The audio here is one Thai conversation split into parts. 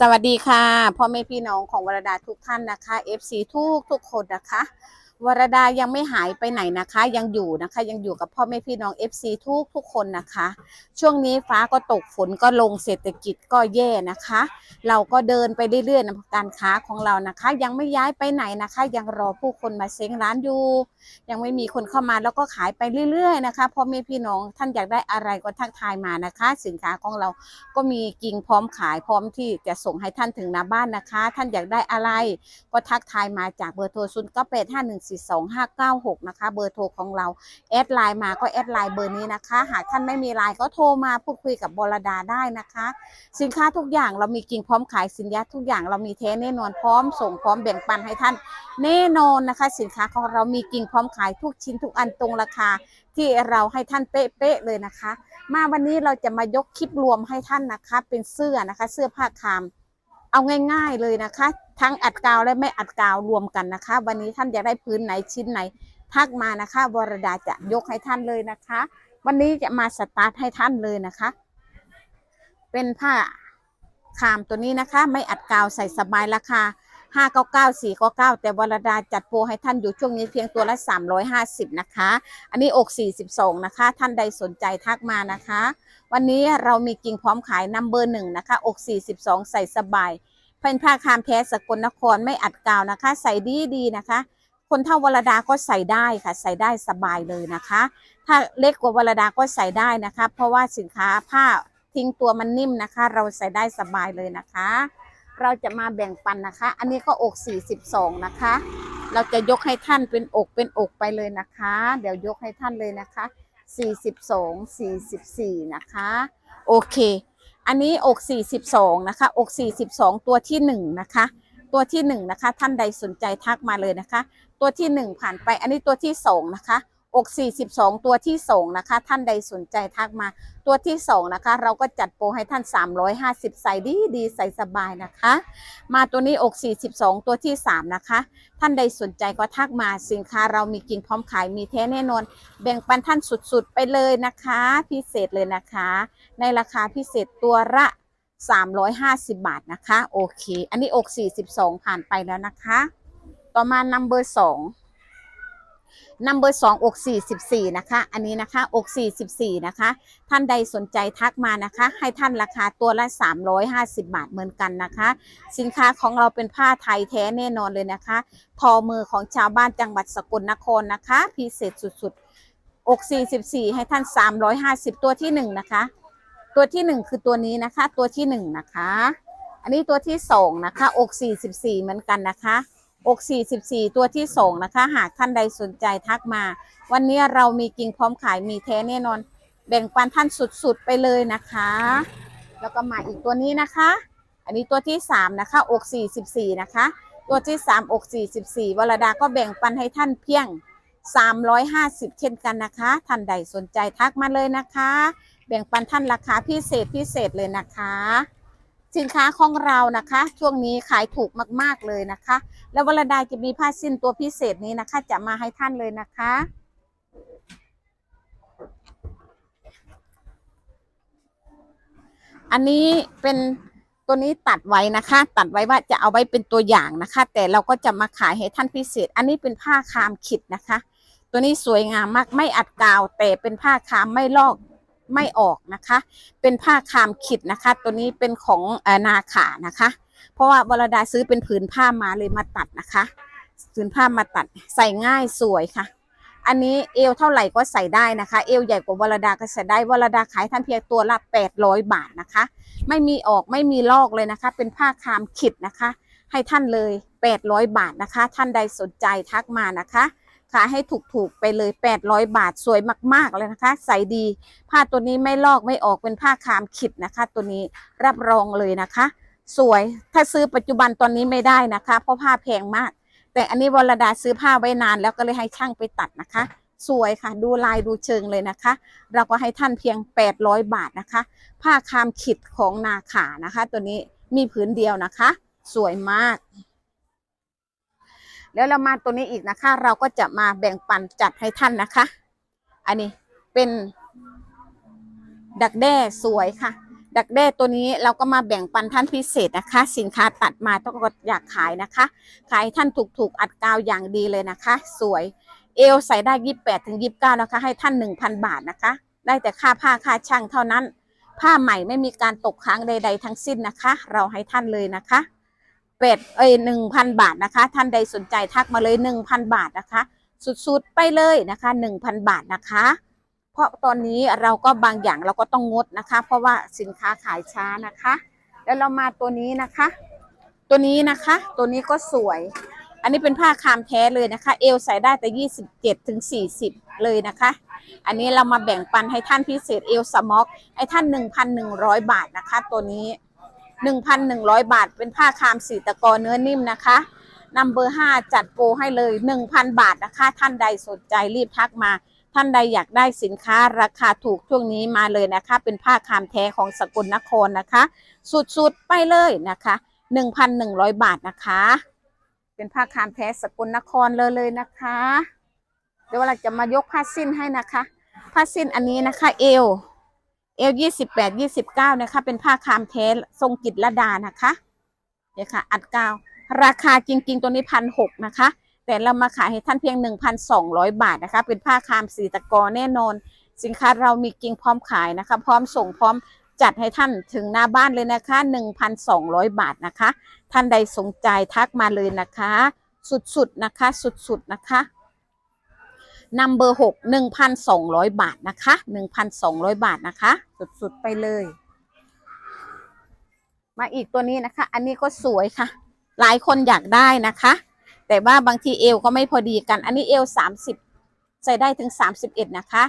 สวัสดีค่ะพ่อแม่พี่น้องของวรดาทุกท่านนะคะ FC ทุกทุกคนนะคะ วรดายังไม่หายไปไหนนะคะ ยังอยู่นะคะ ยังอยู่กับพ่อแม่พี่น้อง FC ทุกทุกคนนะคะ ช่วงนี้ฟ้าก็ตกฝนก็ลงเศรษฐกิจก็แย่นะคะ เราก็เดินไปเรื่อยๆนะการค้าของเรานะคะ ยังไม่ย้ายไปไหนนะคะ ยังรอผู้คนมาเซ้งร้านอยู่ ยังไม่มีคนเข้ามาแล้วก็ขายไปเรื่อยๆนะคะพ่อแม่พี่น้องท่านอยากได้อะไรก็ทักทายมานะคะ สินค้าของเราก็มีกิ่งพร้อมขายพร้อมที่จะส่งให้ท่านถึงหน้าบ้านนะคะ ท่านอยากได้อะไรก็ทักทายมาจากเบอร์โทร0 9 8 5 1 4 2 5 9 6นะคะ เบอร์โทรของเรา แอดไลน์มาก็แอดไลน์เบอร์นี้นะคะ หากท่านไม่มีไลน์ก็โทรมาพูดคุยกับบรดาได้นะคะ สินค้าทุกอย่างเรามีกิ่งพร้อมขายสินค้าทุกอย่างเรามีแท้แน่นอนพร้อมส่งพร้อมแบ่งปันให้ท่านแน่นอนนะคะ สินค้าของเรามีกิ่งพร้อมขายทุกชิ้นทุกอันตรงราคา ที่เราให้ท่านเป๊ะๆเลยนะคะ มาวันนี้เราจะมายกคลิปรวมให้ท่านนะคะ เป็นเสื้อนะคะ เสื้อผ้าคาม เอาง่าย ๆเลยนะคะ ทั้งอัดกาวและไม่อัดกาวรวมกันนะคะ วันนี้ท่านอยากได้พื้นไหนชิ้นไหน ทักมานะคะวรดาจะยกให้ท่านเลยนะคะ วันนี้จะมาสตาร์ทให้ท่านเลยนะคะ เป็นผ้าคามตัวนี้นะคะ ไม่อัดกาวใส่สบายราคา 599 499แต่วรดาจัดโปรให้ท่านอยู่ช่วงนี้เพียงตัวละ350นะคะ อันนี้อก42นะคะ ท่านใดสนใจทักมานะคะ วันนี้เรามีกิ่งพร้อมขายนัมเบอร์หนึ่งนะคะ อก42ใส่สบายเป็นผ้าคามแท้สกลนครไม่อัดกาวนะคะ ใส่ดีดีนะคะ คนเท่าวรดาก็ใส่ได้ค่ะ ใส่ได้สบายเลยนะคะ ถ้าเล็กกว่าวรดาก็ใส่ได้นะคะ เพราะว่าสินค้าผ้าทิ้งตัวมันนิ่มนะคะ เราใส่ได้สบายเลยนะคะ เราจะมาแบ่งปันนะคะ อันนี้ก็อก 42 นะคะ เราจะยกให้ท่านเป็นอกเป็นอกไปเลยนะคะ เดี๋ยวยกให้ท่านเลยนะคะ 42 44 นะคะ โอเค อันนี้อก 42 นะคะ อก 42 ตัวที่ 1 นะคะ ตัวที่ 1 นะคะ ท่านใดสนใจทักมาเลยนะคะ ตัวที่ 1 ผ่านไป อันนี้ตัวที่ 2 นะคะ อก42 ตัวที่2นะคะ ท่านใดสนใจทักมา ตัวที่2นะคะ เราก็จัดโปรให้ท่าน 350 ใส่ดีดีใส่สบายนะคะ มาตัวนี้อก42 ตัวที่ 3 นะคะ ท่านใดสนใจก็ทักมาสินค้าเรามีกิ่งพร้อมขายมีแท้แน่นอน แบ่งปันท่านสุดๆไปเลยนะคะ พิเศษเลยนะคะ ในราคาพิเศษตัวละ350 บาทนะคะ โอเค อันนี้อก 42 ผ่านไปแล้วนะคะ ต่อมา number 2 number 2องอก44นะคะ อันนี้นะคะอก44นะคะ ท่านใดสนใจทักมานะคะ ให้ท่านราคาตัวละ350บาทเหมือนกันนะคะ สินค้าของเราเป็นผ้าไทยแท้แน่นอนเลยนะคะ ทอมือของชาวบ้านจังหวัดสกลนครนะคะ พิเศษสุดๆอก44ให้ท่าน350ตัวที่1นะคะ ตัวที่1คือตัวนี้นะคะ ตัวที่1นะคะ อันนี้ตัวที่2นะคะอก44เหมือนกันนะคะ อก44 ตัวที่ 2 นะคะ หากท่านใดสนใจทักมา วันนี้เรามีกิ่งพร้อมขายมีแท้แน่นอน แบ่งปันท่านสุดๆไปเลยนะคะ แล้วก็มาอีกตัวนี้นะคะ อันนี้ตัวที่ 3 นะคะ อก 44 นะคะ ตัวที่ 3 อก 44วรดาก็แบ่งปันให้ท่านเพียง 350 เช่นกันนะคะ ท่านใดสนใจทักมาเลยนะคะ แบ่งปันท่านราคาพิเศษพิเศษเลยนะคะ สินค้าของเรานะคะ ช่วงนี้ขายถูกมากๆเลยนะคะ แล้ววรดาจะมีผ้าสิ้นตัวพิเศษนี้นะคะ จะมาให้ท่านเลยนะคะ อันนี้เป็นตัวนี้ตัดไว้นะคะ ตัดไว้ว่าจะเอาไว้เป็นตัวอย่างนะคะ แต่เราก็จะมาขายให้ท่านพิเศษ อันนี้เป็นผ้าคามขิดนะคะ ตัวนี้สวยงามมากไม่อัดกาว แต่เป็นผ้าคามไม่ลอก ไม่ออกนะคะ เป็นผ้าคามขิดนะคะ ตัวนี้เป็นของอนาขานะคะ เพราะว่าวรดาซื้อเป็นผืนผ้ามาเลยมาตัดนะคะผืนผ้ามาตัดใส่ง่ายสวยค่ะ อันนี้เอวเท่าไหร่ก็ใส่ได้นะคะ เอวใหญ่กว่าวรดาก็ใส่ได้วรดาขายท่านเพียงตัวละ800 บาทนะคะ ไม่มีออกไม่มีลอกเลยนะคะ เป็นผ้าคามขิดนะคะ ให้ท่านเลย 800 บาทนะคะ ท่านใดสนใจทักมานะคะ ขายให้ถูกๆไปเลย 800 บาทสวยมากๆเลยนะคะ ใส่ดี ผ้าตัวนี้ไม่ลอกไม่ออกเป็นผ้าคามขิดนะคะ ตัวนี้รับรองเลยนะคะ สวยถ้าซื้อปัจจุบันตอนนี้ไม่ได้นะคะ เพราะผ้าแพงมาก แต่อันนี้วรดาซื้อผ้าไว้นานแล้วก็เลยให้ช่างไปตัดนะคะสวยค่ะ ดูลายดูเชิงเลยนะคะ เราก็ให้ท่านเพียง 800 บาทนะคะ ผ้าคามขิดของนาขานะคะ ตัวนี้มีผืนเดียวนะคะ สวยมาก แล้วเรามาตัวนี้อีกนะคะ เราก็จะมาแบ่งปันจัดให้ท่านนะคะ อันนี้เป็นดักแด้สวยค่ะ ดักแด้ตัวนี้เราก็มาแบ่งปันท่านพิเศษนะคะ สินค้าตัดมาต้องก็อยากขายนะคะ ขายท่านถูกๆอัดกาวอย่างดีเลยนะคะ สวยเอวใส่ได้ยี่แปดถึงยี่บเก้านะคะ ให้ท่านหนึ่งพันบาทนะคะ ได้แต่ค่าผ้าค่าช่างเท่านั้น ผ้าใหม่ไม่มีการตกค้างใด ๆ ทั้งสิ้นนะคะ เราให้ท่านเลยนะคะ เป็ดเอ้ยหนึ่งพันบาทนะคะ ท่านใดสนใจทักมาเลยหนึ่งพันบาทนะคะ สุดๆไปเลยนะคะหนึ่งพันบาทนะคะ เพราะตอนนี้เราก็บางอย่างเราก็ต้องงดนะคะ เพราะว่าสินค้าขายช้านะคะ แล้วเรามาตัวนี้นะคะ ตัวนี้นะคะ ตัวนี้ก็สวย อันนี้เป็นผ้าคามแท้เลยนะคะ เอวใส่ได้แต่27ถึง40เลยนะคะ อันนี้เรามาแบ่งปันให้ท่านพิเศษเอลสม็อกให้ท่าน1,100บาทนะคะ ตัวนี้ 1,100 บาท เป็นผ้าคามสีตะกอเนื้อนิ่มนะคะนัมเบอร์5จัดโปรให้เลย 1,000 บาทนะคะ ท่านใดสนใจรีบทักมา ท่านใดอยากได้สินค้าราคาถูกช่วงนี้มาเลยนะคะ เป็นผ้าคามแท้ของสกลนครนะคะ สุดๆไปเลยนะคะ 1,100 บาทนะคะ เป็นผ้าคามแท้สกลนครเลยเลยนะคะ เดี๋ยวเราจะมายกผ้าสิ้นให้นะคะ ผ้าสิ้นอันนี้นะคะ เอว เอวยี่สิบแปดยี่สิบเก้านะคะ เป็นผ้าคามแท้ทรงกิจละดานะคะเดี๋ยวค่ะ อัดกาว ราคาจริง ๆ ตัวนี้พันหกนะคะ แต่เรามาขายให้ท่านเพียง1,200บาทนะคะ เป็นผ้าคามสีตะกอแน่นอน สินค้าเรามีจริงพร้อมขายนะคะ พร้อมส่งพร้อมจัดให้ท่านถึงหน้าบ้านเลยนะคะ 1,200 บาทนะคะ ท่านใดสนใจทักมาเลยนะคะ สุดๆนะคะ สุดๆนะคะ นัมเบอร์หกหนึ่งพันสองร้อยบาทนะคะหนึ่งพันสองร้อยบาทนะคะ สุดๆไปเลย มาอีกตัวนี้นะคะ อันนี้ก็สวยค่ะ หลายคนอยากได้นะคะ แต่ว่าบางทีเอวก็ไม่พอดีกัน อันนี้เอวสามสิบใส่ได้ถึงสามสิบเอ็ดนะคะ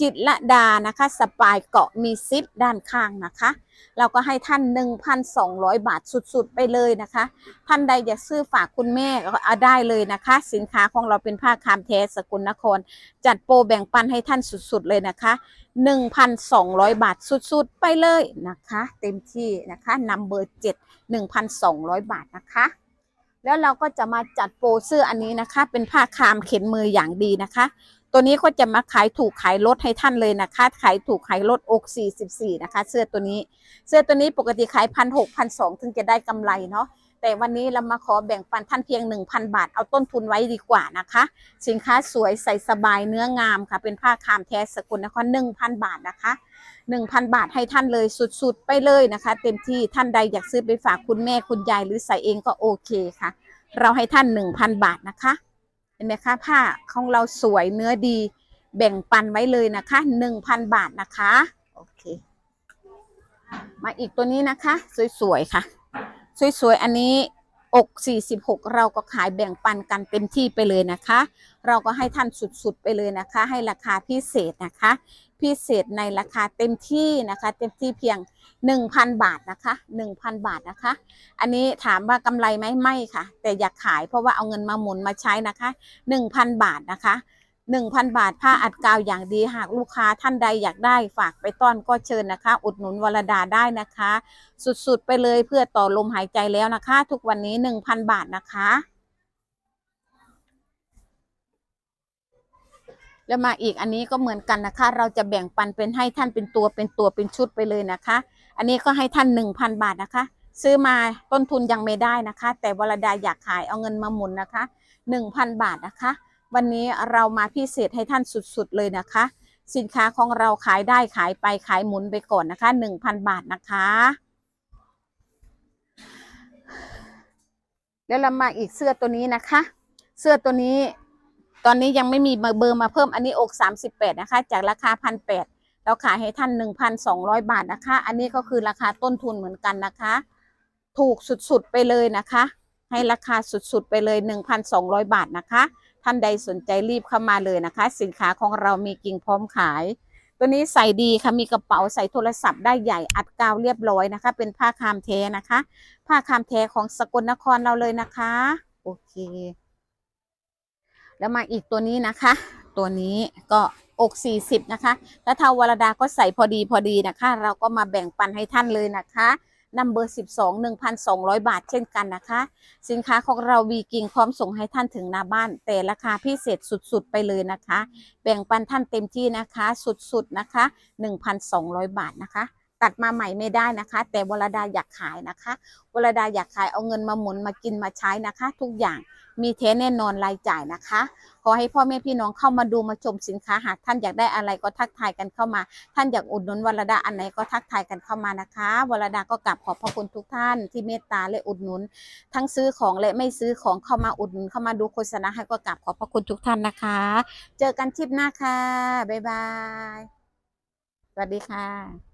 จิตละดานะคะสปายเกาะมีซิปด้านข้างนะคะ เราก็ให้ท่าน 1,200 บาทสุดๆ ไปเลยนะคะ ท่านใดอยากซื้อฝากคุณแม่ก็เอาได้เลยนะคะ สินค้าของเราเป็นผ้าคามแท้สกุลนคร จัดโปรแบ่งปันให้ท่านสุดๆ เลยนะคะ 1,200 บาทสุดๆ ไปเลยนะคะ เต็มที่นะคะนัมเบอร์7 1,200 บาทนะคะแล้วเราก็จะมาจัดโปรเสื้ออันนี้นะคะ เป็นผ้าคามเข็นมืออย่างดีนะคะ ตัวนี้ก็จะมาขายถูกขายลดให้ท่านเลยนะคะ ขายถูกขายลดอก 44 นะคะ เสื้อตัวนี้ เสื้อตัวนี้ปกติขายพันหกพันสองถึงจะได้กำไรเนาะแต่วันนี้เรามาขอแบ่งปันท่านเพียง 1,000 บาท เอาต้นทุนไว้ดีกว่านะคะ สินค้าสวยใส่สบายเนื้องามค่ะ เป็นผ้าคามแท้สกุลนคร1,000 บาทนะคะ 1,000 บาทให้ท่านเลยสุดๆ ไปเลยนะคะ เต็มที่ท่านใดอยากซื้อไปฝากคุณแม่คุณยายหรือใส่เองก็โอเคค่ะ เราให้ท่าน 1,000 บาทนะคะ ห็นไหมคะผ้าของเราสวยเนื้อดีแบ่งปันไว้เลยนะคะหนึ่งพันบาทนะคะโอเคมาอีกตัวนี้นะคะ สวยๆค่ะ สวยๆอันนี้อก46 เราก็ขายแบ่งปันกันเต็มที่ไปเลยนะคะ เราก็ให้ท่านสุดๆไปเลยนะคะ ให้ราคาพิเศษนะคะ พิเศษในราคาเต็มที่นะคะ เต็มที่เพียง 1,000 บาทนะคะ 1,000 บาทนะคะ อันนี้ถามว่ากำไรไหมไม่ค่ะ แต่อยากขายเพราะว่าเอาเงินมาหมุนมาใช้นะคะ 1,000 บาทนะคะ1,000 บาทผ้าอัดกาวอย่างดีหากลูกค้าท่านใดอยากได้ฝากไปต้อนก็เชิญนะคะ อุดหนุนวรดาได้นะคะ สุดๆไปเลยเพื่อต่อลมหายใจแล้วนะคะ ทุกวันนี้ 1,000 บาทนะคะ แล้วมาอีกอันนี้ก็เหมือนกันนะคะ เราจะแบ่งปันเป็นให้ท่านเป็นตัวเป็นตัวเป็นชุดไปเลยนะคะ อันนี้ก็ให้ท่าน 1,000 บาทนะคะ ซื้อมาต้นทุนยังไม่ได้นะคะ แต่วรดาอยากขายเอาเงินมาหมุนนะคะ 1,000 บาทนะคะ วันนี้เรามาพิเศษให้ท่านสุดๆเลยนะคะ สินค้าของเราขายได้ขายไปขายหมุนไปก่อนนะคะ 1,000 บาทนะคะแล้วเรามาอีกเสื้อตัวนี้นะคะ เสื้อตัวนี้ ตอนนี้ยังไม่มีเบอร์มาเพิ่มอันนี้อก 38 นะคะ จากราคาพันแเราขายให้ท่าน 1,200 บาทนะคะ อันนี้ก็คือราคาต้นทุนเหมือนกันนะคะ ถูกสุดๆไปเลยนะคะ ให้ราคาสุดๆไปเลย 1,200 บาทนะคะ ท่านใดสนใจรีบเข้ามาเลยนะคะ สินค้าของเรามีกิ่งพร้อมขาย ตัวนี้ใส่ดีค่ะมีกระเป๋าใส่โทรศัพท์ได้ใหญ่อัดกาวเรียบร้อยนะคะ เป็นผ้าคามแท้นะคะ ผ้าคามแท้ของสกลนครเราเลยนะคะ โอเค แล้วมาอีกตัวนี้นะคะ ตัวนี้ก็อก 40 นะคะแล้วทาวรดาก็ใส่พอดีพอดีนะคะ เราก็มาแบ่งปันให้ท่านเลยนะคะนัมเบอร์12 1,200 บาทเช่นกันนะคะ สินค้าของเราวีกิ่งพร้อมส่งให้ท่านถึงหน้าบ้าน แต่ราคาพิเศษสุดๆ ไปเลยนะคะ แบ่งปันท่านเต็มที่นะคะ สุดๆนะคะ 1,200 บาทนะคะ ตัดมาใหม่ไม่ได้นะคะ แต่วรดาอยากขายนะคะวรดาอยากขายเอาเงินมาหมุนมากินมาใช้นะคะ ทุกอย่าง มีเทแน่นอนรายจ่ายนะคะ ขอให้พ่อแม่พี่น้องเข้ามาดูมาชมสินค้าหากท่านอยากได้อะไรก็ทักทายกันเข้ามา ท่านอยากอุดหนุนวรดาอันไหนก็ทักทายกันเข้ามานะคะวรดาก็กลับขอบพระคุณทุกท่านที่เมตตาและอุดหนุน ทั้งซื้อของและไม่ซื้อของเข้ามาอุดหนุนเข้ามาดูโฆษณาให้ก็กลับขอบพระคุณทุกท่านนะคะ เจอกันคลิปหน้าค่ะบ๊ายบายสวัสดีค่ะ